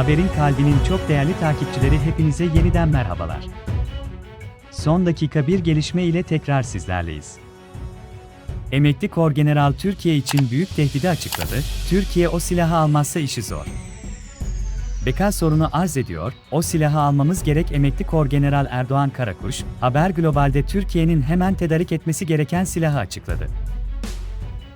Haberin kalbinin çok değerli takipçileri hepinize yeniden merhabalar. Son dakika bir gelişme ile tekrar sizlerleyiz. Emekli Korgeneral Türkiye için büyük tehdidi açıkladı, Türkiye o silahı almazsa işi zor. Beka sorunu arz ediyor, o silahı almamız gerek emekli Korgeneral Erdoğan Karakuş, Haber Global'de Türkiye'nin hemen tedarik etmesi gereken silahı açıkladı.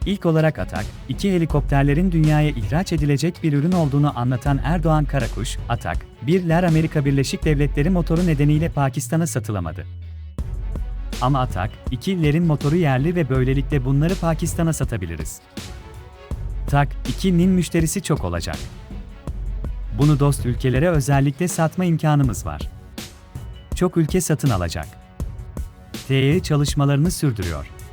İlk olarak Atak, iki helikopterlerin dünyaya ihraç edilecek bir ürün olduğunu anlatan Erdoğan Karakuş, Atak, birler Amerika Birleşik Devletleri motoru nedeniyle Pakistan'a satılamadı. Ama Atak, ikilerin motoru yerli ve böylelikle bunları Pakistan'a satabiliriz. Tak, 2'nin müşterisi çok olacak. Bunu dost ülkelere özellikle satma imkanımız var. Çok ülke satın alacak. TE çalışmalarını sürdürüyor.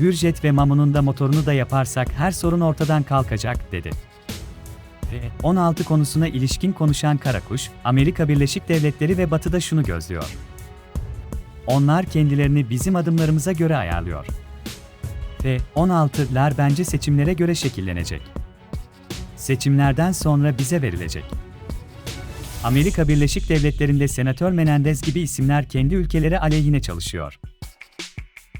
Hürjet ve Mamun'un da motorunu da yaparsak her sorun ortadan kalkacak, dedi. Ve 16 konusuna ilişkin konuşan Karakuş, Amerika Birleşik Devletleri ve Batı'da şunu gözlüyor. Onlar kendilerini bizim adımlarımıza göre ayarlıyor. Ve 16'lar bence seçimlere göre şekillenecek. Seçimlerden sonra bize verilecek. Amerika Birleşik Devletleri'nde Senatör Menendez gibi isimler kendi ülkeleri aleyhine çalışıyor.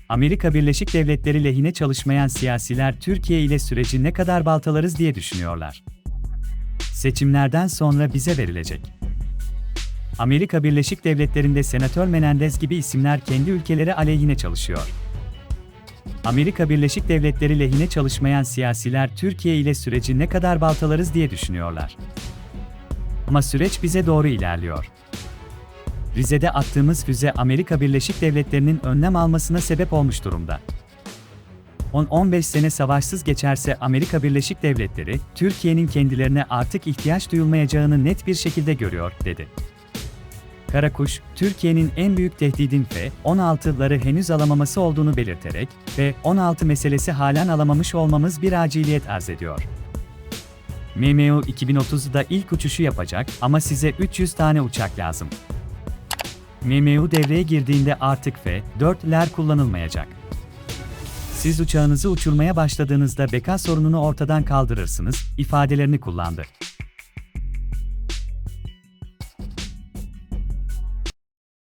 Amerika Birleşik Devletleri lehine çalışmayan siyasiler Türkiye ile süreci ne kadar baltalarız diye düşünüyorlar. Seçimlerden sonra bize verilecek. Amerika Birleşik Devletleri'nde Senatör Menendez gibi isimler kendi ülkeleri aleyhine çalışıyor. Amerika Birleşik Devletleri lehine çalışmayan siyasiler Türkiye ile süreci ne kadar baltalarız diye düşünüyorlar. Ama süreç bize doğru ilerliyor. Rize'de attığımız füze Amerika Birleşik Devletleri'nin önlem almasına sebep olmuş durumda. 10-15 sene savaşsız geçerse Amerika Birleşik Devletleri, Türkiye'nin kendilerine artık ihtiyaç duyulmayacağını net bir şekilde görüyor, dedi. Karakuş, Türkiye'nin en büyük tehdidin F-16'ları henüz alamaması olduğunu belirterek, F-16 meselesi halen alamamış olmamız bir aciliyet arz ediyor. MMU 2030'da ilk uçuşu yapacak ama size 300 tane uçak lazım. MMU devreye girdiğinde artık F-4'ler kullanılmayacak. Siz uçağınızı uçurmaya başladığınızda beka sorununu ortadan kaldırırsınız, ifadelerini kullandı.